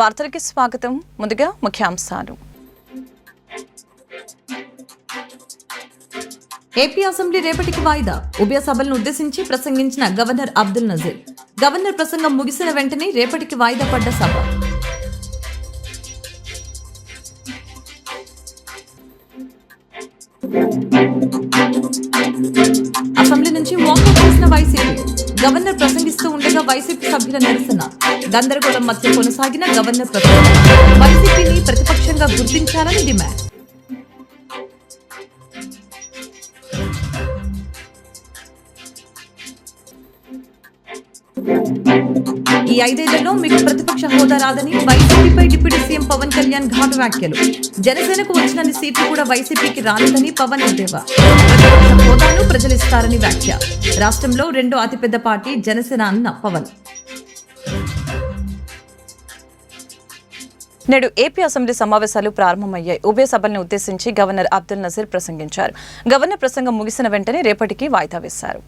వార్తలకి స్వాగతం. ముందుగా ముఖ్యాంశాలు. ఏపీ అసెంబ్లీ రేపటికి వాయిదా. ఉభయ సభలను ఉద్దేశించి ప్రసంగించిన గవర్నర్ అబ్దుల్ నజీర్. గవర్నర్ ప్రసంగం ముగిసిన వెంటనే రేపటికి వాయిదా పడ్డ సభ. Assembly YCP. గవర్నర్ ప్రసంగిస్తూ ఉండగా వైసీపీ సభ్యుల నిరసన. గందరగోళం మధ్య కొనసాగిన గవర్నర్ ప్రసంగం వైసీపీని ప్రతిపక్షంగా గుర్తించాలని డిమాండ్. ఈ ఐదేళ్ళలో మీకు ప్రతిపక్ష హోదా రాదని వైసీపీపై డిప్యూటీ సీఎం పవన్ కళ్యాణ్ ఘాటు వ్యాఖ్యలు. జనసేనకు వచ్చినన్ని సీట్లు కూడా వైసీపీకి రాలేదని పవన్ ఎద్దేవా. ప్రతిపక్ష హోదాను ప్రజలిస్తారని వ్యాఖ్య. రాష్ట్రంలో రెండో అతిపెద్ద పార్టీ జనసేన అన్న పవన్. నేడు ఏపీ అసెంబ్లీ సమావేశాలు ప్రారంభమయ్యాయి. ఉభయ సభల్ని ఉద్దేశించి గవర్నర్ అబ్దుల్ నజీర్ ప్రసంగించారు. గవర్నర్ ప్రసంగం ముగిసిన వెంటనే రేపటికి వాయిదా వేశారు.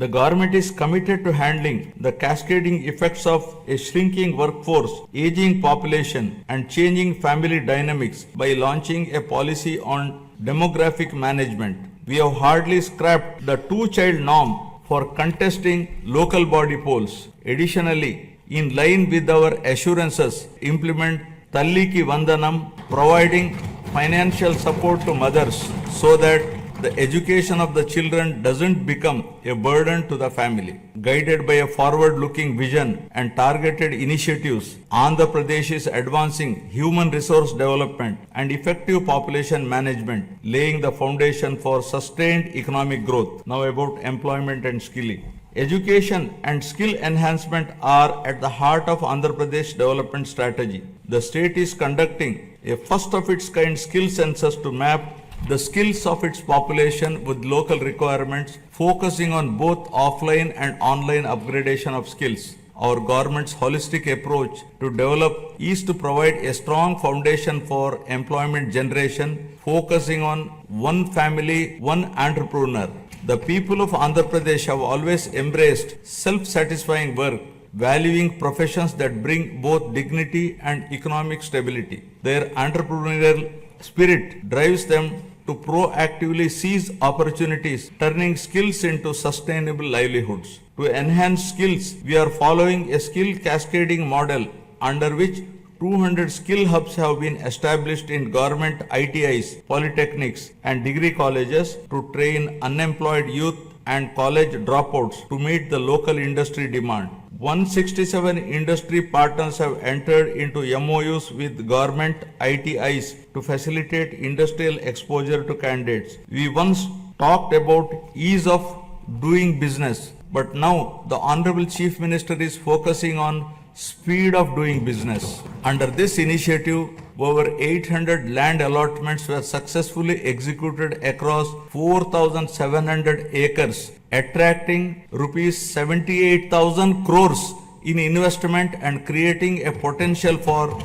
The government is committed to handling the cascading effects of a shrinking workforce, aging population, and changing family dynamics by launching a policy on demographic management. We have hardly scrapped the two child norm for contesting local body polls. Additionally, in line with our assurances, implement Talliki Vandanam, providing financial support to mothers so that the education of the children doesn't become a burden to the family. Guided by a forward looking vision and targeted initiatives, Andhra Pradesh is advancing human resource development and effective population management, laying the foundation for sustained economic growth. Now, about employment and skilling. Education and skill enhancement are at the heart of Andhra Pradesh development strategy. The state is conducting a first of its kind skill census to map the skills of its population with local requirements, focusing on both offline and online upgradation of skills. Our government's holistic approach to develop is to provide a strong foundation for employment generation, focusing on one family, one entrepreneur. The people of Andhra Pradesh have always embraced self satisfying work valuing professions that bring both dignity and economic stability. Their entrepreneurial spirit drives them to proactively seize opportunities, turning skills into sustainable livelihoods. To enhance skills, we are following a skill cascading model under which 200 skill hubs have been established in government ITIs, polytechnics, and degree colleges to train unemployed youth and college dropouts to meet the local industry demand. 167 industry partners have entered into MOUs with government ITIs to facilitate industrial exposure to candidates. We once talked about ease of doing business, but now the Honorable Chief Minister is focusing on speed of doing business. Under this initiative, over 800 land allotments were successfully executed across 4,700 acres, attracting rupees 78,000 crores in investment and creating a potential for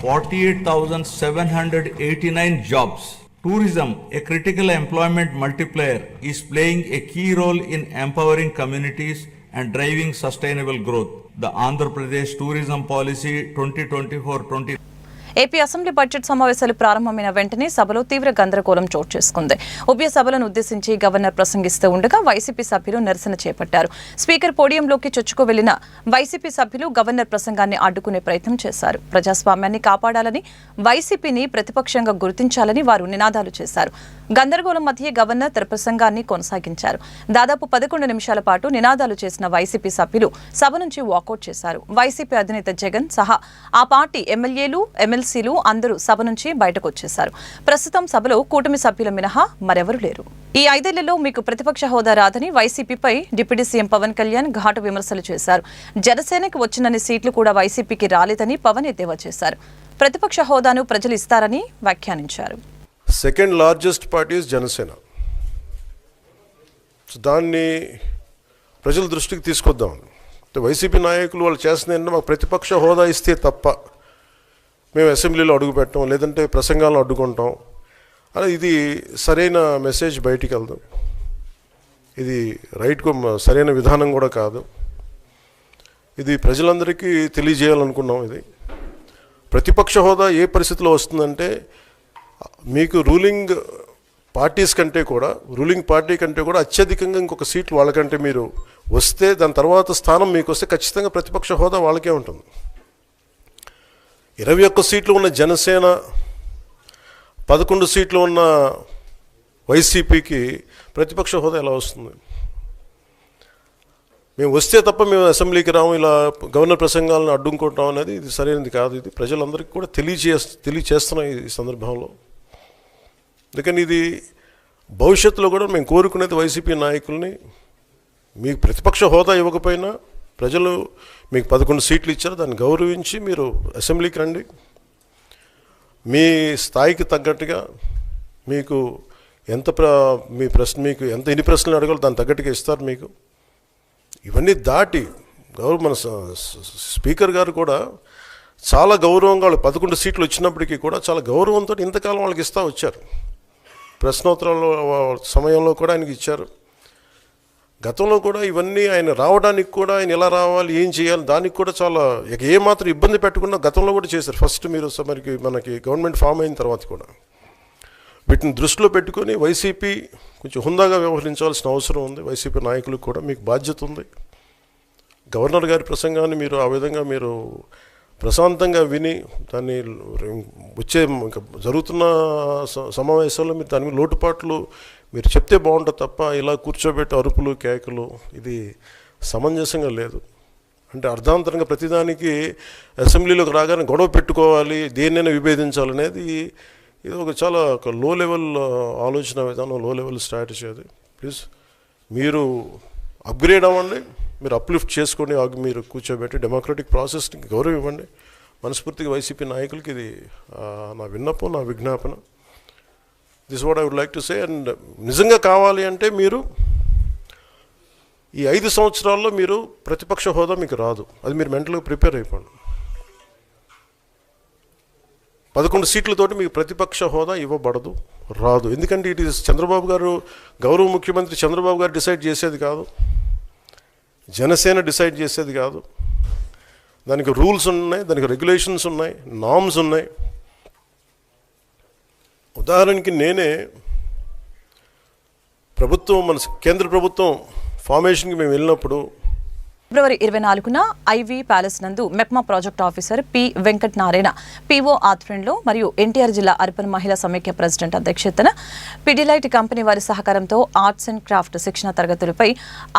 48,789 jobs. Tourism, a critical employment multiplier, is playing a key role in empowering communities and driving sustainable growth. The Andhra Pradesh Tourism Policy 2024-20 AP assembly budget సమావేశాలు ప్రారంభమైన వెంటనే సభలో తీవ్ర గందరగోళం చోటు చేసుకుంది. ఉభయ సభలను ఉద్దేశించి గవర్నర్ ప్రసంగిస్తూ ఉండగా వైసీపీ సభ్యులు నిరసన చేపట్టారు. స్పీకర్ పోడియంలోకి చొచ్చుకు వెళ్ళిన వైసీపీ సభ్యులు గవర్నర్ ప్రసంగాన్ని అడ్డుకునే ప్రయత్నం చేశారు. ప్రజాస్వామ్యాన్ని కాపాడాలని వైసీపీని ప్రతిపక్షంగా గుర్తించాలని వారు నినాదాలు చేశారు. గందరగోళం మధ్య గవర్నర్ తన ప్రసంగాన్ని కొనసాగించారు. దాదాపు పదకొండు నిమిషాల పాటు నినాదాలు చేసిన వైసీపీ సభ్యులు సభ నుంచి వాకౌట్ చేశారు. వైసీపీ అధినేత జగన్ సహా ఆ పార్టీ ఎమ్మెల్యేలు ఎమ్మెల్సీలు అందరూ సభ నుంచి బయటకు వచ్చేశారు ప్రస్తుతం సభలో కూటమి సభ్యుల మినహా మరెవరూ లేరు. ఈ ఐదేళ్ళలో మీకు ప్రతిపక్ష హోదా రాదని వైసీపీపై డిప్యూటీ సీఎం పవన్ కళ్యాణ్ ఘాటు విమర్శలు చేశారు. జనసేనకు వచ్చినన్ని సీట్లు కూడా వైసీపీకి రాలేదని పవన్ ఎద్దేవా చేశారు. ప్రతిపక్ష హోదాను ప్రజలు ఇస్తారని వ్యాఖ్యానించారు. సెకండ్ లార్జెస్ట్ పార్టీ జనసేన దాన్ని ప్రజల దృష్టికి తీసుకొద్దాం. వైసీపీ నాయకులు వాళ్ళు చేస్తున్న మాకు ప్రతిపక్ష హోదా ఇస్తే తప్ప మేము అసెంబ్లీలో అడుగు పెట్టాం లేదంటే ప్రసంగాలను అడ్డుకుంటాం. అలా ఇది సరైన మెసేజ్ బయటికి వెళ్దాం ఇది రైట్ సరైన విధానం కూడా కాదు. ఇది ప్రజలందరికీ తెలియజేయాలనుకున్నాం ఇది. ప్రతిపక్ష హోదా ఏ పరిస్థితిలో వస్తుందంటే మీకు రూలింగ్ పార్టీస్ కంటే కూడా రూలింగ్ పార్టీ కంటే కూడా అత్యధికంగా ఇంకొక సీట్లు వాళ్ళకంటే మీరు వస్తే దాని తర్వాత స్థానం మీకు వస్తే ఖచ్చితంగా ప్రతిపక్ష హోదా వాళ్ళకే ఉంటుంది. ఇరవై ఒక్క సీట్లు ఉన్న జనసేన పదకొండు సీట్లు ఉన్న వైసీపీకి ప్రతిపక్ష హోదా ఎలా వస్తుంది? మేము వస్తే తప్ప మేము అసెంబ్లీకి రాము ఇలా గవర్నర్ ప్రసంగాలను అడ్డుకుంటాం అనేది ఇది సరైనది కాదు. ఇది ప్రజలందరికీ కూడా తెలియజే తెలియచేస్తున్నాం ఈ సందర్భంలో. అందుకని ఇది భవిష్యత్తులో కూడా మేము కోరుకునేది వైసీపీ నాయకుల్ని మీకు ప్రతిపక్ష హోదా ఇవ్వకపోయినా ప్రజలు మీకు పదకొండు సీట్లు ఇచ్చారు దాన్ని గౌరవించి మీరు అసెంబ్లీకి రండి. మీ స్థాయికి తగ్గట్టుగా మీకు ఎంత ప్ర మీ ప్రశ్న మీకు ఎంత ఎన్ని ప్రశ్నలు అడగాలో దాని తగ్గట్టుగా ఇస్తారు మీకు. ఇవన్నీ దాటి గౌరవ మన స్పీకర్ గారు కూడా చాలా గౌరవంగా వాళ్ళు పదకొండు సీట్లు వచ్చినప్పటికీ కూడా చాలా గౌరవంతో ఇంతకాలం వాళ్ళకి ఇస్తూ వచ్చారు. ప్రశ్నోత్తరాల సమయంలో కూడా ఆయనకి ఇచ్చారు. గతంలో కూడా ఇవన్నీ ఆయన రావడానికి కూడా ఆయన ఎలా రావాలి ఏం చేయాలి దానికి కూడా చాలా ఇక ఏమాత్రం ఇబ్బంది పెట్టకుండా గతంలో కూడా చేశారు. ఫస్ట్ మీరు మనకి మనకి గవర్నమెంట్ ఫామ్ అయిన తర్వాత కూడా. వీటిని దృష్టిలో పెట్టుకొని వైసీపీ కొంచెం హుందాగా వ్యవహరించాల్సిన అవసరం ఉంది. వైసీపీ నాయకులకు కూడా మీకు బాధ్యత ఉంది. గవర్నర్ గారి ప్రసంగాన్ని మీరు ఆ విధంగా మీరు ప్రశాంతంగా విని దాన్ని వచ్చే ఇంకా జరుగుతున్న స- సమావేశాల్లో మీరు దాని మీద లోటుపాట్లు మీరు చెప్తే బాగుంటుంది తప్ప ఇలా కూర్చోబెట్టి అరుపులు కేకలు ఇది సమంజసంగా లేదు. అంటే అర్ధాంతరంగా ప్రతిదానికి అసెంబ్లీలోకి రాగానే గొడవ పెట్టుకోవాలి దేన్నైనా విభేదించాలనేది ఇది ఒక చాలా ఒక లో లెవెల్ ఆలోచన విధానం లో లెవెల్ స్ట్రాటజీ అది. ప్లీజ్ మీరు అప్గ్రేడ్ అవ్వండి మీరు అప్లిఫ్ట్ చేసుకొని మీరు కూర్చోబెట్టి డెమోక్రటిక్ ప్రాసెస్ని గౌరవం ఇవ్వండి. మనస్ఫూర్తిగా వైసీపీ నాయకులకి ఇది నా విన్నపం నా విజ్ఞాపన. This what I would like to say and నిజంగా కావాలి అంటే మీరు ఈ ఐదు సంవత్సరాల్లో మీరు ప్రతిపక్ష హోదా మీకు రాదు. అది మీరు మెంటల్గా ప్రిపేర్ అయిపోండి. పదకొండు సీట్లతోటి మీకు ప్రతిపక్ష హోదా ఇవ్వబడదు రాదు. ఎందుకంటే ఇట్ ఈస్ చంద్రబాబు గారు గౌరవ ముఖ్యమంత్రి చంద్రబాబు గారు డిసైడ్ చేసేది కాదు. జనసేన డిసైడ్ చేసేది కాదు. దానికి రూల్స్ ఉన్నాయి దానికి రెగ్యులేషన్స్ ఉన్నాయి నామ్స్ ఉన్నాయి. ఉదాహరణకి నేనే ప్రభుత్వం మన కేంద్ర ప్రభుత్వం ఫార్మేషన్కి మేము వెళ్ళినప్పుడు ఫిబ్రవరి ఇరవై నాలుగున ఐవీ ప్యాలెస్ నందు MEPMA project officer P Venkat Narayana PO ఆధ్వర్యంలో మరియు ఎన్టీఆర్ జిల్లా అర్బన్ మహిళా సమైక్య ప్రెసిడెంట్ అధ్యక్షతన పిడిలైట్ కంపెనీ వారి సహకారంతో ఆర్ట్స్ అండ్ క్రాఫ్ట్ శిక్షణ తరగతులపై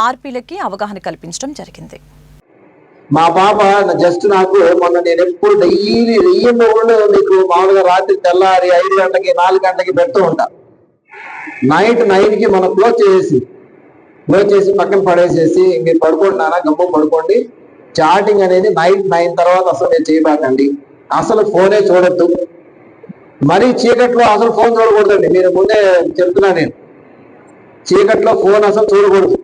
ఆర్పీలకి అవగాహన కల్పించడం జరిగింది. మా పాప జస్ట్ నాకు మొన్న నేను ఎప్పుడు డైలీ వెయ్యి కూడా మీకు మామూలుగా రాత్రి తెల్లారి ఐదు గంటకి నాలుగు గంటలకి పెడుతూ ఉంటా. నైట్ నైన్కి మనం క్లోజ్ చేసేసి క్లోజ్ చేసి పక్కన పడేసేసి మీరు పడుకోండి నాన్న గమ్మ పడుకోండి. చాటింగ్ అనేది నైట్ నైన్ తర్వాత అసలు నేను చేయబాకండి. అసలు ఫోనే చూడొద్దు. మరీ చీకట్లో అసలు ఫోన్ చూడకూడదండి. మీరు ముందే చెప్తున్నా నేను. చీకట్లో ఫోన్ అసలు చూడకూడదు.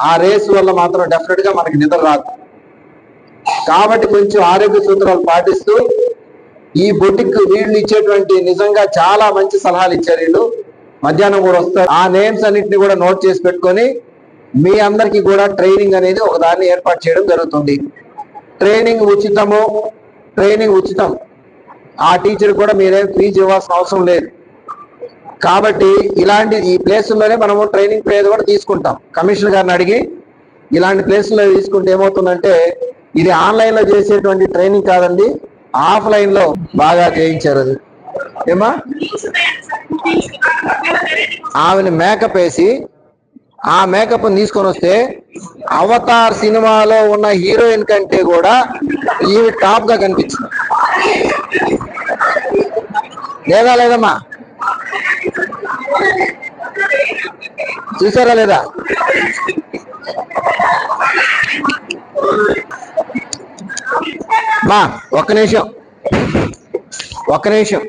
ఆ రేస్ వల్ల మాత్రం డెఫినెట్గా మనకి నిద్ర రాదు. కాబట్టి కొంచెం ఆరోగ్య సూత్రాలు పాటిస్తూ ఈ బొటిక్ వీళ్ళు ఇచ్చేటువంటి నిజంగా చాలా మంచి సలహాలు ఇచ్చారు వీళ్ళు. మధ్యాహ్నం కూడా వస్తారు. ఆ నేమ్స్ అన్నిటిని కూడా నోట్ చేసి పెట్టుకొని మీ అందరికి కూడా ట్రైనింగ్ అనేది ఒక దాన్ని ఏర్పాటు చేయడం జరుగుతుంది. ట్రైనింగ్ ఉచితము ట్రైనింగ్ ఉచితం. ఆ టీచర్ కూడా మీరేం ఫీజు ఇవ్వాల్సిన అవసరం లేదు. కాబట్టి ఇలాంటి ఈ ప్లేసుల్లోనే మనము ట్రైనింగ్ పేరు కూడా తీసుకుంటాం. కమిషనర్ గారిని అడిగి ఇలాంటి ప్లేసుల్లో తీసుకుంటే ఏమవుతుందంటే ఇది ఆన్లైన్లో చేసేటువంటి ట్రైనింగ్ కాదండి ఆఫ్లైన్లో బాగా చేయించారు అది. ఏమా ఆమెను మేకప్ వేసి ఆ మేకప్ తీసుకొని వస్తే అవతార్ సినిమాలో ఉన్న హీరోయిన్ కంటే కూడా ఈమె టాప్గా కనిపించింది. లేదా లేదమ్మా? చూసారా లేదా? మా ఒక్క నిమిషం. ఒక్క నిమిషం.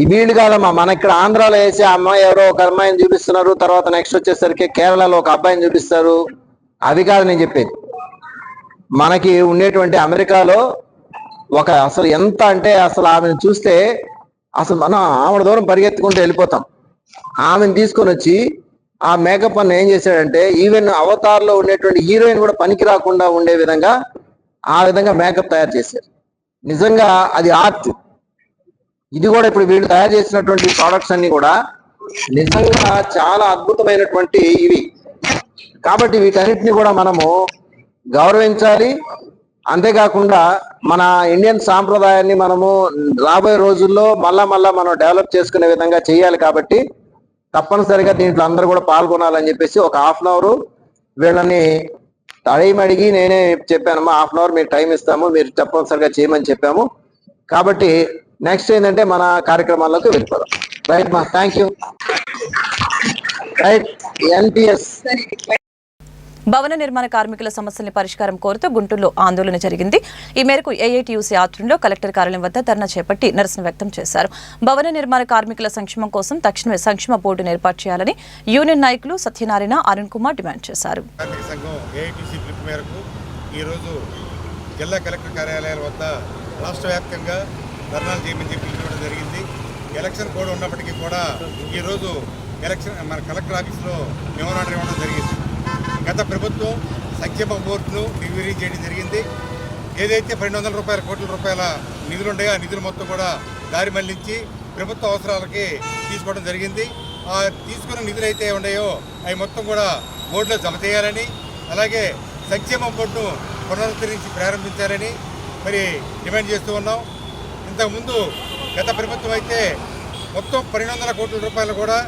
ఈ వీళ్ళు కాదమ్మా మన ఇక్కడ ఆంధ్రాలో వేసే అమ్మాయి ఎవరో ఒక అమ్మాయిని చూపిస్తున్నారు తర్వాత నెక్స్ట్ వచ్చేసరికి కేరళలో ఒక అబ్బాయిని చూపిస్తారు. అది కాదు నేను చెప్పేది. మనకి ఉండేటువంటి అమెరికాలో ఒక అసలు ఎంత అంటే అసలు ఆమెను చూస్తే అసలు మనం ఆవిడ దూరం పరిగెత్తుకుంటూ వెళ్ళిపోతాం. ఆమెను తీసుకొని వచ్చి ఆ మేకప్ అన్న ఏం చేశాడంటే ఈవెన్ అవతార్లో ఉండేటువంటి హీరోయిన్ కూడా పనికి రాకుండా ఉండే విధంగా ఆ విధంగా మేకప్ తయారు చేశారు. నిజంగా అది ఆర్ట్. ఇది కూడా ఇప్పుడు వీళ్ళు తయారు చేసినటువంటి ప్రోడక్ట్స్ అన్ని కూడా నిజంగా చాలా అద్భుతమైనటువంటి ఇవి. కాబట్టి వీటన్నిటిని కూడా మనము గౌరవించాలి. అంతేకాకుండా మన ఇండియన్ సాంప్రదాయాన్ని మనము రాబోయే రోజుల్లో మళ్ళా మళ్ళా మనం డెవలప్ చేసుకునే విధంగా చేయాలి కాబట్టి తప్పనిసరిగా దీంట్లో అందరూ కూడా పాల్గొనాలని చెప్పేసి ఒక హాఫ్ అన్ అవర్ వీళ్ళని టైం అడిగి నేనే చెప్పానమ్మా హాఫ్ అన్ అవర్ మీరు టైం ఇస్తాము మీరు తప్పనిసరిగా చేయమని చెప్పాము. కాబట్టి నెక్స్ట్ ఏంటంటే మన కార్యక్రమాల్లోకి వెళ్ళిపోదాం. రైట్ మా థ్యాంక్ యూ రైట్ ఎన్పిఎస్. భవన నిర్మాణ కార్మికుల సమస్యల్ని పరిష్కారం కోరుతూ గుంటూరులో ఆందోళన జరిగింది. ఈ మేరకు ఏఐటీయూసీ ఆధ్వర్యంలో కలెక్టర్ కార్యాలయం వద్ద ధర్నా చేపట్టి నిరసన వ్యక్తం చేశారు. భవన నిర్మాణ కార్మికుల సంక్షేమం కోసం తక్షణమే సంక్షేమ బోర్డును ఏర్పాటు చేయాలని యూనియన్ నాయకులు సత్యనారాయణ అరుణ్ కుమార్ డిమాండ్ చేశారు. ఈరోజు జిల్లా కలెక్టర్ కార్యాలయాల వద్ద రాష్ట్ర వ్యాప్తంగా ధర్నాలు చేయమని చెప్పి పిలుపుకోవడం జరిగింది. ఎలక్షన్ కోడ్ ఉన్నప్పటికీ కూడా ఈరోజు ఎలక్షన్ మన కలెక్టర్ ఆఫీస్లో మెమోరాండం ఇవ్వడం జరిగింది. గత ప్రభుత్వం సంక్షేమ బోర్డును రివ్యూ చేయడం జరిగింది. ఏదైతే పన్నెండు వందల రూపాయల కోట్ల రూపాయల నిధులు ఉన్నాయో ఆ నిధులు మొత్తం కూడా దారి మళ్ళించి ప్రభుత్వ అవసరాలకి తీసుకోవడం జరిగింది. ఆ తీసుకున్న నిధులు అయితే ఉన్నాయో అవి మొత్తం కూడా బోర్డులో జమ చేయాలని అలాగే సంక్షేమ బోర్డును పునరుద్ధరించి ప్రారంభించాలని మరి డిమాండ్ చేస్తూ ఉన్నాం. ఇంతకుముందు గత ప్రభుత్వం అయితే మొత్తం పన్నెండు వందల కోట్ల రూపాయలు కూడా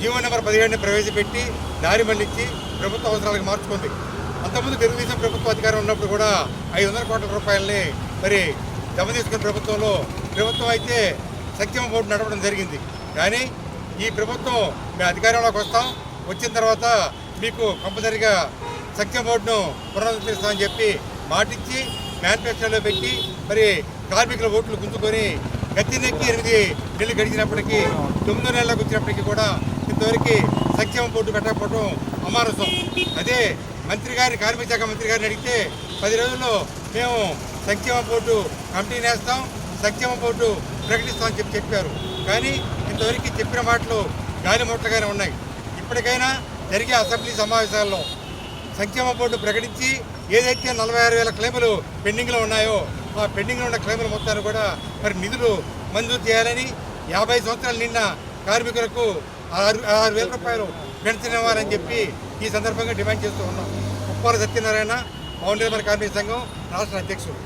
జీవో నెంబర్ పదిహేడుని ప్రవేశపెట్టి దారి మళ్ళించి ప్రభుత్వ అవసరాలకు మార్చుకుంది. అంతకుముందు తెలుగుదేశం ప్రభుత్వ అధికారం ఉన్నప్పుడు కూడా ఐదు వందల కోట్ల రూపాయలని మరి జమ తీసుకున్న ప్రభుత్వంలో ప్రభుత్వం అయితే సంక్షేమ బోర్డు నడపడం జరిగింది. కానీ ఈ ప్రభుత్వం మేము అధికారంలోకి వస్తాం. వచ్చిన తర్వాత మీకు కంపల్సరిగా సంక్షేమ బోర్డును పునరుద్ధరిస్తామని చెప్పి మాటిచ్చి మేనిఫెస్టోలో పెట్టి మరి కార్మికుల ఓట్లు గుంజుకొని గచ్చినెక్కి ఎనిమిది నెలలు గడిచినప్పటికీ తొమ్మిదో నెలలకు వచ్చినప్పటికీ కూడా ఇంతవరకు సంక్షేమ బోర్డు పెట్టకపోవడం అమారసం. అదే మంత్రి గారి కార్మిక శాఖ మంత్రి గారిని అడిగితే పది రోజుల్లో మేము సంక్షేమ బోర్డు కమిటీ నేస్తాం సంక్షేమ బోర్డు ప్రకటిస్తామని చెప్పి చెప్పారు. కానీ ఇంతవరకు చెప్పిన మాటలు గాలి మూటలుగానే ఉన్నాయి. ఇప్పటికైనా జరిగే అసెంబ్లీ సమావేశాల్లో సంక్షేమ బోర్డు ప్రకటించి ఏదైతే నలభై ఆరు వేల క్లెయిములు పెండింగ్లో ఉన్నాయో ఆ పెండింగ్లో ఉన్న క్లెయిముల మొత్తాన్ని కూడా మరి నిధులు మంజూరు చేయాలని యాభై సంవత్సరాలు నిన్న కార్మికులకు ఆరు ఆరు వేల రూపాయలు పెన్షన్ చెప్పి ఈ సందర్భంగా డిమాండ్ చేస్తూ ఉన్నాం. ఉప్పాల సత్యనారాయణ పవన్ నిర్మాణ కార్మిక సంఘం రాష్ట్ర అధ్యక్షుడు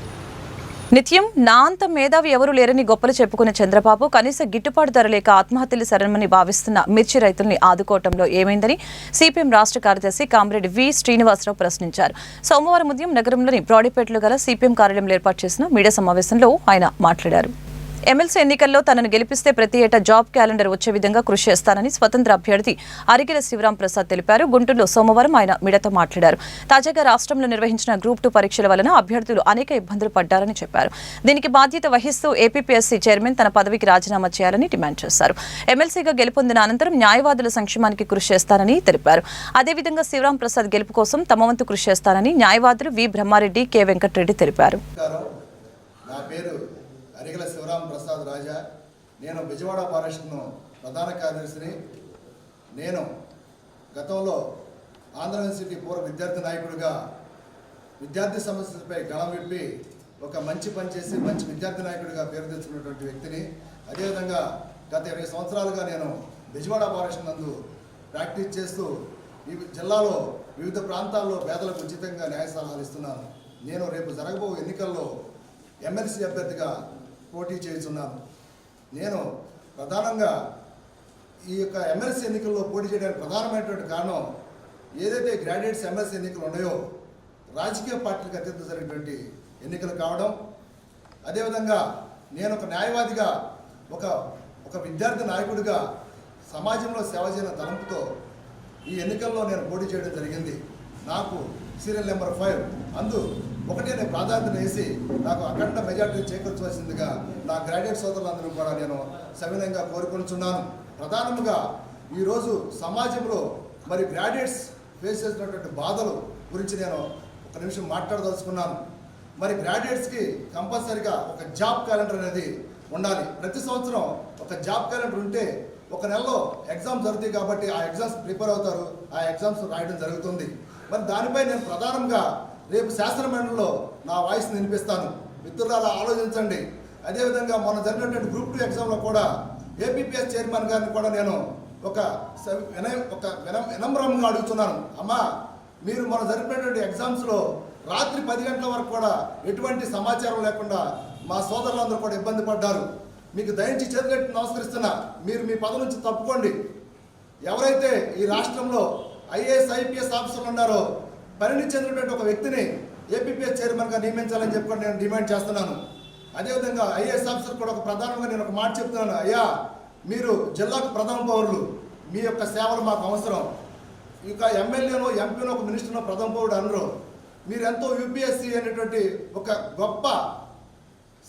నిత్యం నా అంత మేధావి ఎవరూ లేరని గొప్పలు చెప్పుకునే చంద్రబాబు కనీస గిట్టుబాటు ధర లేక ఆత్మహత్యలు శరణమని భావిస్తున్న మిర్చి రైతుల్ని ఆదుకోవటంలో ఏమైందని సిపిఎం రాష్ట్ర కార్యదర్శి కామ్రేడ్ వి. శ్రీనివాసరావు ప్రశ్నించారు. సోమవారం ఉదయం నగరంలోని బ్రాడీపేటలో గల సిపిఎం కార్యాలయంలో ఏర్పాటు చేసిన మీడియా సమావేశంలో ఆయన మాట్లాడారు. ఎమ్మెల్సీ ఎన్నికల్లో తనను గెలిపిస్తే ప్రతి ఏటా జాబ్ క్యాలెండర్ వచ్చే విధంగా కృషి చేస్తానని స్వతంత్ర అభ్యర్థి అరిగిల శివరాం ప్రసాద్ తెలిపారు. గుంటూరులో సోమవారం ఆయన మీడియాతో మాట్లాడారు. తాజాగా రాష్ట్రంలో నిర్వహించిన గ్రూప్ టూ పరీక్షల వలన అభ్యర్థులు అనేక ఇబ్బందులు పడ్డారని చెప్పారు. దీనికి బాధ్యత వహిస్తూ ఏపీపీఎస్సీ చైర్మన్ తన పదవికి రాజీనామా చేయాలని డిమాండ్ చేశారు. ఎమ్మెల్సీగా గెలుపొందిన అనంతరం న్యాయవాదుల సంక్షేమానికి కృషి చేస్తానని తెలిపారు. అదేవిధంగా శివరాం ప్రసాద్ గెలుపు కోసం తమ వంతు కృషి చేస్తానని న్యాయవాదులు వి. బ్రహ్మారెడ్డి కె. వెంకటరెడ్డి తెలిపారు. నా పేరు అరిగల శివరాం ప్రసాద్ రాజా నేను బెజవాడ ఫారెస్ట్ను ప్రధాన కార్యదర్శిని. నేను గతంలో ఆంధ్ర యూనివర్సిటీ పూర్వ విద్యార్థి నాయకుడిగా విద్యార్థి సమస్యలపై గళం విప్పి ఒక మంచి పని చేసి మంచి విద్యార్థి నాయకుడిగా పేరు తెచ్చుకున్నటువంటి వ్యక్తిని. అదేవిధంగా గత ఇరవై సంవత్సరాలుగా నేను బెజవాడ ఫారెస్ట్ నందు ప్రాక్టీస్ చేస్తూ ఈ జిల్లాలో వివిధ ప్రాంతాల్లో పేదలకు ఉచితంగా న్యాయ సలహాలు ఇస్తున్నాను. నేను రేపు జరగబో ఎన్నికల్లో ఎమ్మెల్సీ అభ్యర్థిగా పోటీ చేస్తున్నాను నేను ప్రధానంగా ఈ యొక్క ఎమ్మెల్సీ ఎన్నికల్లో పోటీ చేయడానికి ప్రధానమైనటువంటి కారణం ఏదైతే గ్రాడ్యుయేట్స్ ఎమ్మెల్సీ ఎన్నికలు ఉన్నాయో రాజకీయ పార్టీలకు అత్యంత జరిగినటువంటి ఎన్నికలు కావడం అదేవిధంగా నేను ఒక న్యాయవాదిగా ఒక ఒక విద్యార్థి నాయకుడిగా సమాజంలో సేవ చేయన తలంపుతో ఈ ఎన్నికల్లో నేను పోటీ చేయడం జరిగింది. నాకు సీరియల్ నెంబర్ ఫైవ్. అందు ఒకటే నేను ప్రాధాన్యత వేసి నాకు అఖండ మెజార్టీ చేకూర్చవలసిందిగా నా గ్రాడ్యుయేట్ సోదరులందరూ కూడా నేను సవినయంగా కోరుకుంటున్నాను ప్రధానముగా ఈరోజు సమాజంలో మరి గ్రాడ్యుయేట్స్ ఫేస్ చేసినటువంటి బాధలు గురించి నేను ఒక నిమిషం మాట్లాడదలుచుకున్నాను. మరి గ్రాడ్యుయేట్స్కి కంపల్సరిగా ఒక జాబ్ క్యాలెండర్ అనేది ఉండాలి. ప్రతి సంవత్సరం ఒక జాబ్ క్యాలెండర్ ఉంటే ఒక నెలలో ఎగ్జామ్స్ జరుగుతాయి కాబట్టి ఆ ఎగ్జామ్స్ ప్రిపేర్ అవుతారు. ఆ ఎగ్జామ్స్ రాయడం జరుగుతుంది. మరి దానిపై నేను ప్రధానంగా రేపు శాసనమండలిలో నా వాయిస్ని వినిపిస్తాను. మిత్రులారా ఆలోచించండి. అదేవిధంగా మొన్న జరిగినటువంటి గ్రూప్ టూ ఎగ్జామ్లో కూడా ఏపీపీఎస్ చైర్మన్ గారిని కూడా నేను ఒక స- వినయ ఒక వినం వినమ్రంగా అడుగుతున్నాను. అమ్మా మీరు మనం జరిపినటువంటి ఎగ్జామ్స్లో రాత్రి పది గంటల వరకు కూడా ఎటువంటి సమాచారం లేకుండా మా సోదరులందరూ కూడా ఇబ్బంది పడ్డారు. మీకు దయించి చేతులెట్టి నమస్కరిస్తున్నా. మీరు మీ పదవి నుంచి తప్పుకోండి. ఎవరైతే ఈ రాష్ట్రంలో ఐఏఎస్ ఐపీఎస్ ఆఫీసర్లు ఉన్నారో. పరిణితి చెందినటువంటి ఒక వ్యక్తిని ఏపీపీఎస్ చైర్మన్గా నియమించాలని చెప్పుకొని నేను డిమాండ్ చేస్తున్నాను. అదేవిధంగా ఐఏఎస్ ఆఫీసర్ కూడా ఒక ప్రధానంగా నేను ఒక మాట చెప్తున్నాను. అయ్యా మీరు జిల్లాకు ప్రధాన పౌరులు. మీ యొక్క సేవలు మాకు అవసరం. ఇక ఎమ్మెల్యేను ఎంపీను ఒక మినిస్టర్ను ప్రధాన పౌరుడు అనరు. మీరు ఎంతో యూపీఎస్సీ అనేటువంటి ఒక గొప్ప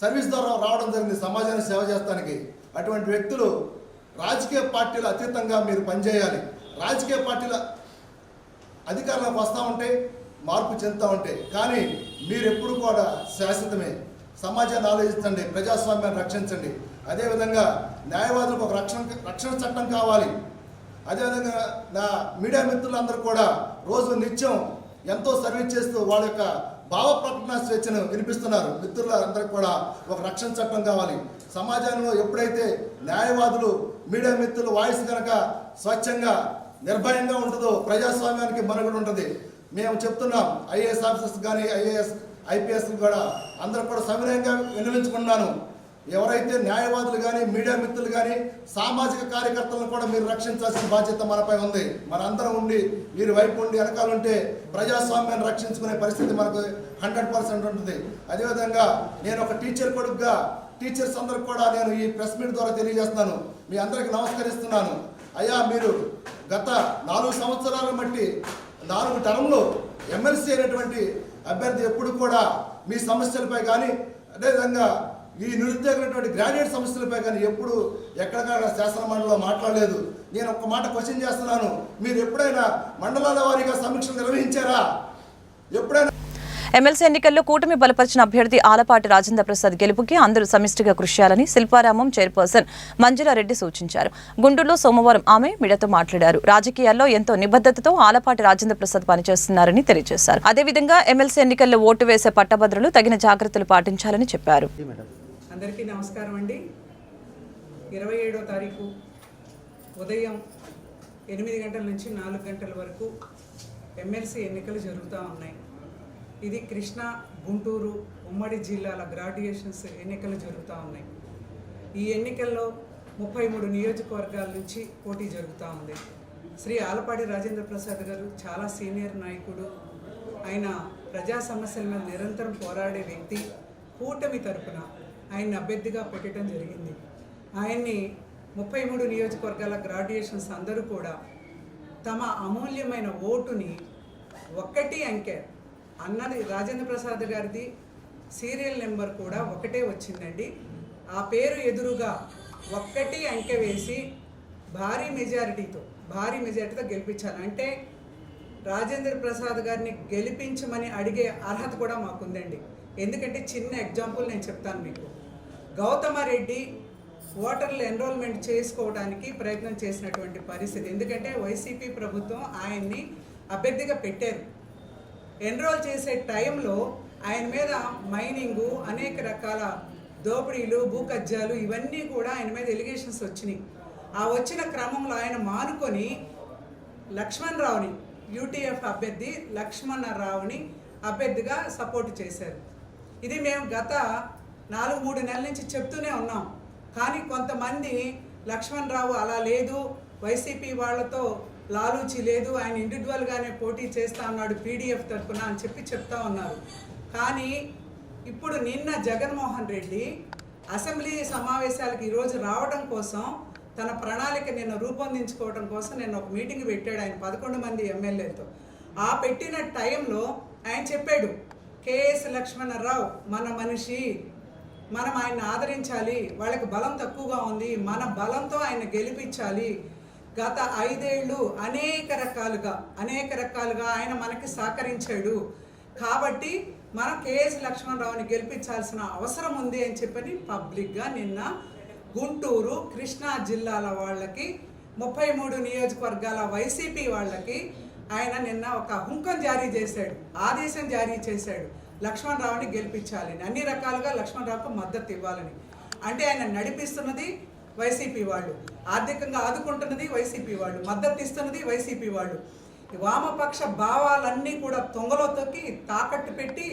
సర్వీస్ ద్వారా రావడం జరిగింది సమాజానికి సేవ చేస్తానికి. అటువంటి వ్యక్తులు రాజకీయ పార్టీల అతీతంగా మీరు పనిచేయాలి. రాజకీయ పార్టీల అధికారంలోకి వస్తూ ఉంటే మార్పు చెందుతూ ఉంటే. కానీ మీరు ఎప్పుడు కూడా శాశ్వతమే. సమాజాన్ని ఆలోచించండి ప్రజాస్వామ్యాన్ని రక్షించండి. అదేవిధంగా న్యాయవాదులకు ఒక రక్షణ రక్షణ చట్టం కావాలి. అదేవిధంగా నా మీడియా మిత్రులందరూ కూడా రోజు నిత్యం ఎంతో సర్వీస్ చేస్తూ వాళ్ళ యొక్క భావ ప్రకటన స్వేచ్ఛను వినిపిస్తున్నారు. మిత్రులందరికీ కూడా ఒక రక్షణ చట్టం కావాలి. సమాజంలో ఎప్పుడైతే న్యాయవాదులు మీడియా మిత్రులు వాయిస్ కనుక స్వచ్ఛంగా నిర్భయంగా ఉంటుందో ప్రజాస్వామ్యానికి మనుగడ ఉంటుంది. మేము చెప్తున్నాం ఐఏఎస్ ఆఫీసర్స్ కానీ ఐఏఎస్ ఐపీఎస్ కూడా అందరూ కూడా సవినయంగా విన్నవించుకున్నాను ఎవరైతే న్యాయవాదులు కానీ మీడియా మిత్రులు కానీ సామాజిక కార్యకర్తలను కూడా మీరు రక్షించాల్సిన బాధ్యత మనపై ఉంది. మనందరం ఉండి మీరు వైపు ఉండి వెనకాలంటే ప్రజాస్వామ్యాన్ని రక్షించుకునే పరిస్థితి మనకు హండ్రెడ్ పర్సెంట్ ఉంటుంది. అదేవిధంగా నేను ఒక టీచర్ కొడుకుగా టీచర్స్ అందరికి కూడా నేను ఈ ప్రెస్ మీట్ ద్వారా తెలియజేస్తున్నాను. మీ అందరికి నమస్కరిస్తున్నాను. అయ్యా మీరు గత నాలుగు సంవత్సరాలను బట్టి నాలుగు టర్మ్లో ఎమ్మెల్సీ అయినటువంటి అభ్యర్థి ఎప్పుడు కూడా మీ సమస్యలపై కానీ అదేవిధంగా ఈ నిరుద్యోగమైనటువంటి గ్రాడ్యుయేట్ సమస్యలపై కానీ ఎప్పుడు ఎక్కడికక్కడ శాసన మండలిలో మాట్లాడలేదు. నేను ఒక్క మాట క్వశ్చన్ చేస్తున్నాను. మీరు ఎప్పుడైనా మండలాల వారీగా సమీక్షలు నిర్వహించారా? ఎప్పుడైనా ఎమ్మెల్సీ ఎన్నికల్లో కూటమి బలపరిచిన అభ్యర్థి ఆలపాటి రాజేంద్ర ప్రసాద్ గెలుపుకి అందరూ సమిష్టిగా కృషి చేయాలని శిల్పారామం చైర్పర్సన్ మంజులారెడ్డి సూచించారు. గుంటూరులో సోమవారం ఆమె మీడియాతో మాట్లాడారు. రాజకీయాల్లో ఎంతో నిబద్ధతతో ఆలపాటి రాజేంద్ర ప్రసాద్ పనిచేస్తున్నారని తెలియజేశారు. అదేవిధంగా ఎమ్మెల్సీ ఎన్నికల్లో ఓటు వేసే పట్టభద్రులు తగిన జాగ్రత్తలు పాటించాలని చెప్పారు. అందరికీ నమస్కారం అండి. ఇరవై ఏడో తారీఖు ఉదయం ఎనిమిది గంటల నుంచి నాలుగు గంటల వరకు ఎమ్మెల్సీ ఎన్నికలు జరుగుతూ ఉన్నాయి. ఇది కృష్ణా గుంటూరు ఉమ్మడి జిల్లాల గ్రాడ్యుయేషన్స్ ఎన్నికలు జరుగుతూ ఉన్నాయి. ఈ ఎన్నికల్లో ముప్పై మూడు నియోజకవర్గాల నుంచి పోటీ జరుగుతూ ఉంది. శ్రీ ఆలపాటి రాజేంద్ర ప్రసాద్ గారు చాలా సీనియర్ నాయకుడు. ఆయన ప్రజా సమస్యల మీద నిరంతరం పోరాడే వ్యక్తి. కూటమి తరపున ఆయన్ని అభ్యర్థిగా పెట్టడం జరిగింది. ఆయన్ని ముప్పై మూడు నియోజకవర్గాల గ్రాడ్యుయేషన్స్ అందరూ కూడా తమ అమూల్యమైన ఓటుని ఒక్కటి అంకె అన్నది రాజేంద్ర ప్రసాద్ గారిది సీరియల్ నెంబర్ కూడా ఒకటే వచ్చిందండి. ఆ పేరు ఎదురుగా ఒక్కటి అంకె వేసి భారీ మెజారిటీతో భారీ మెజారిటీతో గెలిపించాలి. అంటే రాజేంద్ర ప్రసాద్ గారిని గెలిపించమని అడిగే అర్హత కూడా మాకుందండి. ఎందుకంటే చిన్న ఎగ్జాంపుల్ నేను చెప్తాను మీకు. గౌతమారెడ్డి ఓటర్లు ఎన్రోల్మెంట్ చేసుకోవడానికి ప్రయత్నం చేసినటువంటి పరిస్థితి. ఎందుకంటే వైసీపీ ప్రభుత్వం ఆయన్ని అభ్యర్థిగా పెట్టారు. ఎన్రోల్ చేసే టైంలో ఆయన మీద మైనింగు అనేక రకాల దోపిడీలు భూకబ్జాలు ఇవన్నీ కూడా ఆయన మీద ఎలిగేషన్స్ వచ్చినాయి. ఆ వచ్చిన క్రమంలో ఆయన మానుకొని లక్ష్మణ్ రావుని యూటీఎఫ్ అభ్యర్థి లక్ష్మణ రావుని అభ్యర్థిగా సపోర్ట్ చేశారు. ఇది మేము గత నాలుగు మూడు నెలల నుంచి చెప్తూనే ఉన్నాం. కానీ కొంతమంది లక్ష్మణ్ రావు అలా లేదు వైసీపీ వాళ్ళతో లాలూచి లేదు ఆయన ఇండివిజువల్గానే పోటీ చేస్తా ఉన్నాడు పీడిఎఫ్ తరఫున అని చెప్పి చెప్తా ఉన్నారు. కానీ ఇప్పుడు నిన్న జగన్మోహన్ రెడ్డి అసెంబ్లీ సమావేశాలకు ఈరోజు రావడం కోసం తన ప్రణాళిక నిన్న రూపొందించుకోవడం కోసం నేను ఒక మీటింగ్ పెట్టాడు ఆయన పదకొండు మంది ఎమ్మెల్యేలతో. ఆ పెట్టిన టైంలో ఆయన చెప్పాడు కేఎస్ లక్ష్మణరావు మన మనిషి మనం ఆయన్ని ఆదరించాలి వాళ్ళకి బలం తక్కువగా ఉంది మన బలంతో ఆయన గెలిపించాలి గత ఐదేళ్ళు అనేక రకాలుగా అనేక రకాలుగా ఆయన మనకి సహకరించాడు. కాబట్టి మనం కేఎస్ లక్ష్మణరావుని గెలిపించాల్సిన అవసరం ఉంది అని చెప్పని పబ్లిక్గా నిన్న గుంటూరు కృష్ణా జిల్లాల వాళ్ళకి ముప్పై మూడు నియోజకవర్గాల వైసీపీ వాళ్ళకి ఆయన నిన్న ఒక హుంకం జారీ చేశాడు ఆదేశం జారీ చేశాడు. లక్ష్మణరావుని రావుని అన్ని రకాలుగా లక్ష్మణరావుకు మద్దతు ఇవ్వాలని. అంటే ఆయన నడిపిస్తున్నది వైసీపీ వాళ్ళు. ఆర్థికంగా ఆదుకుంటున్నది వైసీపీ వాళ్ళు. మద్దతు ఇస్తున్నది వైసీపీ వాళ్ళు. ఈ వామపక్ష భావాలన్నీ కూడా తొంగలో తొక్కి తాకట్టు పెట్టి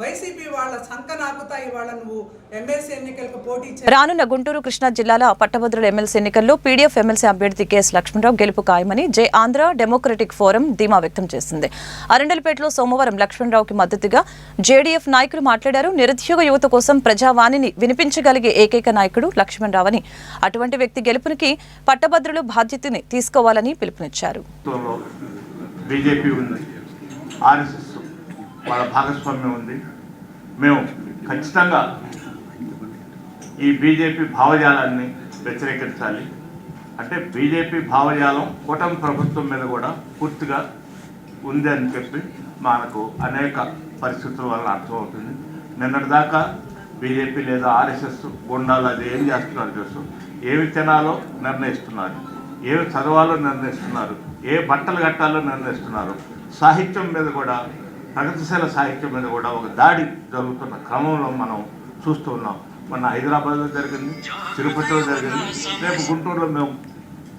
వైసీపీ వాళ్ళ సంకనాకుతాయి వాళ్ళ నువ్వు ఎమ్మెల్సీ ఎన్నికలకు పోటీ రానున్న గుంటూరు కృష్ణా జిల్లాల పట్టభద్రుల ఎమ్మెల్సీ ఎన్నికల్లో పీడీఎఫ్ ఎమ్మెల్సీ అభ్యర్థి కెఎస్ లక్ష్మణరావు గెలుపు ఖాయమని జే. ఆంధ్ర డెమోక్రటిక్ ఫోరం ధీమా వ్యక్తం చేసింది. అరండల్పేటలో సోమవారం లక్ష్మణరావుకి మద్దతుగా జేడీఎఫ్ నాయకులు మాట్లాడారు. నిరుద్యోగ యువత కోసం ప్రజావాణిని వినిపించగలిగే ఏకైక నాయకుడు లక్ష్మణరావు అని అటువంటి వ్యక్తి గెలుపునికి పట్టభద్రులు బాధ్యతని తీసుకోవాలని పిలుపునిచ్చారు. ప్రభుత్వంలో బీజేపీ ఉంది. ఆర్ఎస్ఎస్. వాళ్ళ భాగస్వామ్యం ఉంది. మేము ఖచ్చితంగా ఈ బీజేపీ భావజాలాన్ని వ్యతిరేకించాలి. అంటే బీజేపీ భావజాలం కూటమి ప్రభుత్వం మీద కూడా పూర్తిగా ఉంది అని చెప్పి మనకు అనేక పరిస్థితుల వల్ల అర్థమవుతుంది. నిన్నటిదాకా బీజేపీ లేదా ఆర్ఎస్ఎస్ గుండాలు అది ఏం చేస్తున్నారు చూసు ఏమి తినాలో నిర్ణయిస్తున్నారు. ఏమి చదవాలో నిర్ణయిస్తున్నారు. ఏ బట్టలు కట్టాలో నిర్ణయిస్తున్నారు. సాహిత్యం మీద కూడా ప్రగతిశీల సాహిత్యం మీద కూడా ఒక దాడి జరుగుతున్న క్రమంలో మనం చూస్తూ ఉన్నాం. మొన్న హైదరాబాద్లో జరిగింది తిరుపతిలో జరిగింది. రేపు గుంటూరులో మేము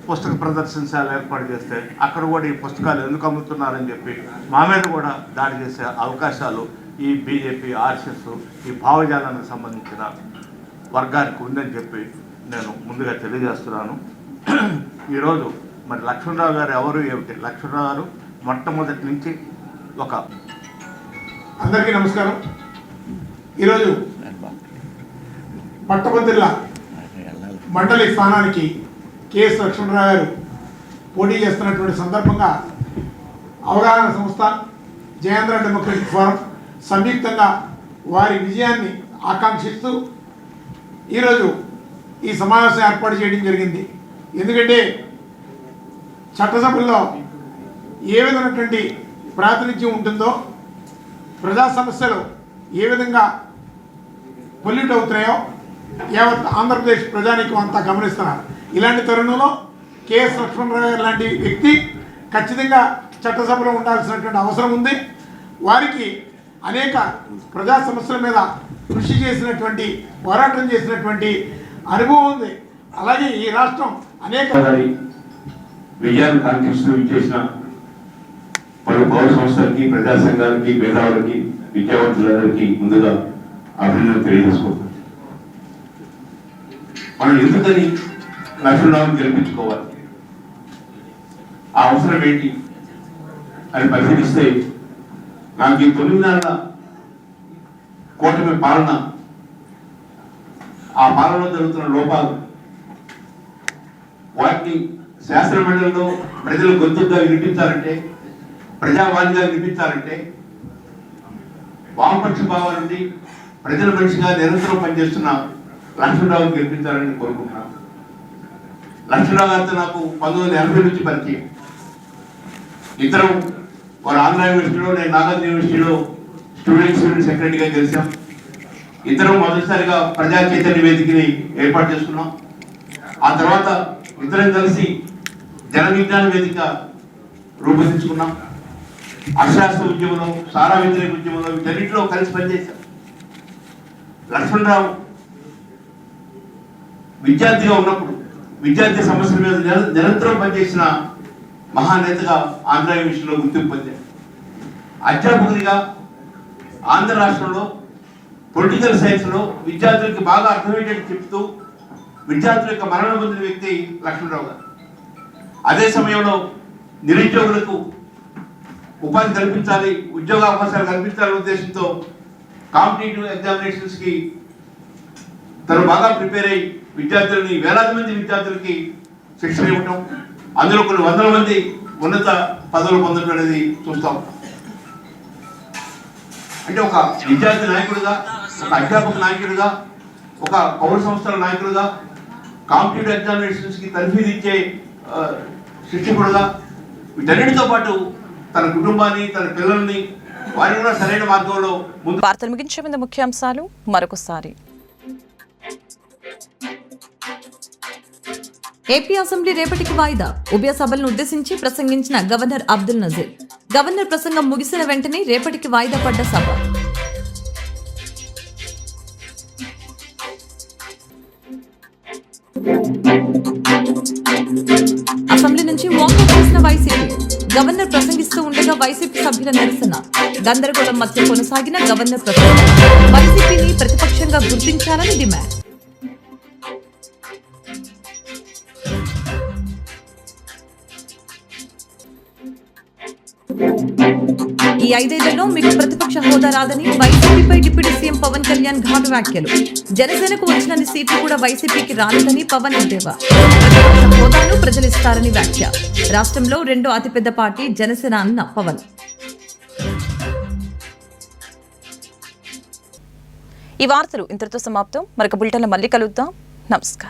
పుస్తక ప్రదర్శనశాల ఏర్పాటు చేస్తే అక్కడ కూడా ఈ పుస్తకాలు ఎందుకు అమ్ముతున్నారని చెప్పి మా మీద కూడా దాడి చేసే అవకాశాలు ఈ బీజేపీ ఆర్ఎస్ఎస్ ఈ భావజాలానికి సంబంధించిన వర్గానికి ఉందని చెప్పి నేను ముందుగా తెలియజేస్తున్నాను. ఈరోజు మరి లక్ష్మణరావు గారు ఎవరు ఏమిటి? లక్ష్మణరావు గారు మొట్టమొదటి నుంచి ఒక అందరికీ నమస్కారం. ఈరోజు పట్టభద్రుల మండలి స్థానానికి కేఎస్ లక్ష్మణరావు గారు పోటీ చేస్తున్నటువంటి సందర్భంగా అవగాహన సంస్థ జయేంద్ర డెమోక్రటిక్ ఫోరం సంయుక్తంగా వారి విజయాన్ని ఆకాంక్షిస్తూ ఈరోజు ఈ సమావేశం ఏర్పాటు చేయడం జరిగింది. ఎందుకంటే చట్టసభల్లో ఏ విధమైనటువంటి ప్రాతినిధ్యం ఉంటుందో ప్రజా సమస్యలు ఏ విధంగా పొల్యూట్ అవుతున్నాయో యావత్ ఆంధ్రప్రదేశ్ ప్రజానికి అంతా గమనిస్తున్నారు. ఇలాంటి తరుణంలో కేఎస్ లక్ష్మణరావు గారు లాంటి వ్యక్తి ఖచ్చితంగా చట్టసభలో ఉండాల్సినటువంటి అవసరం ఉంది. వారికి అనేక ప్రజా సమస్యల మీద కృషి చేసినటువంటి పోరాటం చేసినటువంటి అనుభవం ఉంది. అలాగే ఈ రాష్ట్రం అనేక విజయాన్ని కాంక్షిస్తూ ఇచ్చేసిన మరియు పౌర సంస్థలకి ప్రజా సంఘాలకి మేధావులకి విద్యావంతులందరికీ ముందుగా అభినందన తెలియజేసుకుంటాం మనం ఎందుకని లక్ష్మణరావుని గెలిపించుకోవాలి? ఆ అవసరం ఏంటి? అని పరిశీలిస్తే నాకు ఈ తొమ్మిదిన్నర కూటమి పాలన ఆ పాలనలో జరుగుతున్న లోపాలు వాటిని శాస్త్ర మండలిలో ప్రజలు గొంతుగా వినిపించాలంటే ప్రజావాణిగా వినిపించాలంటే వామపక్ష భావాల నుండి ప్రజల మనిషిగా నిరంతరం పనిచేస్తున్న లక్ష్మణరావు గెలిపించాలని కోరుకుంటున్నాను. లక్ష్మణరావు గారితో నాకు పంతొమ్మిది వందల ఎనభై నుంచి పరిచయం. ఇద్దరం వారు ఆంధ్ర యూనివర్సిటీలో నేను నాగార్జున యూనివర్సిటీలో స్టూడెంట్స్ యూనియన్ సెక్రటరీగా గెలిచాం. ఇద్దరం మొదటిసారిగా ప్రజా చైతన్య వేదికని ఏర్పాటు చేసుకున్నాం. ఆ తర్వాత ఇద్దరం కలిసి జన విజ్ఞాన వేదిక రూపొందించుకున్నాం. అశాస్త్ర ఉద్యమంలో సారా వ్యతిరేక ఉద్యమంలో వీటన్నింటిలో కలిసి పనిచేశాం. లక్ష్మణరావు విద్యార్థిగా ఉన్నప్పుడు విద్యార్థి సమస్యల మీద నిరంతరం పనిచేసిన మహానేతగా ఆంధ్ర విషయంలో గుర్తింపు పొందారు అధ్యాపకుడిగా ఆంధ్ర రాష్ట్రంలో పొలిటికల్ సైన్స్లో విద్యార్థులకి బాగా అర్థమయ్యేటట్టు చెప్తూ విద్యార్థుల యొక్క మరణం పొందిన వ్యక్తి లక్ష్మణరావు గారు. అదే సమయంలో నిరుద్యోగులకు ఉపాధి కల్పించాలి ఉద్యోగ అవకాశాలు కల్పించాలనే ఉద్దేశంతో కాంపిటేటివ్ ఎగ్జామినేషన్స్కి తను బాగా ప్రిపేర్ అయ్యి విద్యార్థులని వేలాది మంది విద్యార్థులకి శిక్షణ ఇవ్వటం అందులో కొన్ని వందల మంది ఉన్నత పదవులు పొందడం అనేది చూస్తాం. అంటే ఒక విద్యార్థి నాయకుడిగా ఒక అధ్యాపక నాయకుడిగా ఒక పౌర సంస్థల నాయకుడిగా కాంపిటేటివ్ ఎగ్జామినేషన్స్కి తర్ఫీదు ఇచ్చే శిక్షకుడుగా వీటన్నిటితో పాటు తన కుటుంబాన్ని తన పిల్లల్ని కూడా సరైన మార్గంలో ముందు వార్తలు ముగించే ముందు ముఖ్యాంశాలు మరొకసారి. ఏపీ అసెంబ్లీ రేపటికి వాయిదా. ఉభయ సభలను ఉద్దేశించి ప్రసంగించిన గవర్నర్ అబ్దుల్ నజీర్. గవర్నర్ ప్రసంగం ముగిసిన వెంటనే రేపటికి వాయిదా పడ్డ సభ. అసెంబ్లీ నుంచి వాకౌట్ చేసిన వైసీపీ. గవర్నర్ ప్రసంగం వైసీపీ సభ్యుల నిరసన. గందరగోళం మధ్య కొనసాగిన గవర్నర్ ప్రకటన వైసీపీని ప్రతిపక్షంగా గుర్తించాలని డిమాండ్. ఈ ఐదేళ్ళలో మీకు ప్రతిపక్ష హోదా రాదని వైసీపీపై డిప్యూటీ సీఎం పవన్ కళ్యాణ్ ఘాటు వ్యాఖ్యలు. జనసేనకు వచ్చినన్ని సీట్లు కూడా వైసీపీకి రాలేదని పవన్ ఎద్దేవా. ప్రతిపక్ష హోదాను ప్రజలిస్తారని వ్యాఖ్య. రాష్ట్రంలో రెండో అతిపెద్ద పార్టీ జనసేన అన్న పవన్. ఈ వార్తలు ఇంతటితో సమాప్తం. మరొక బులెటిన్లో మళ్ళీ కలుద్దాం. నమస్కారం.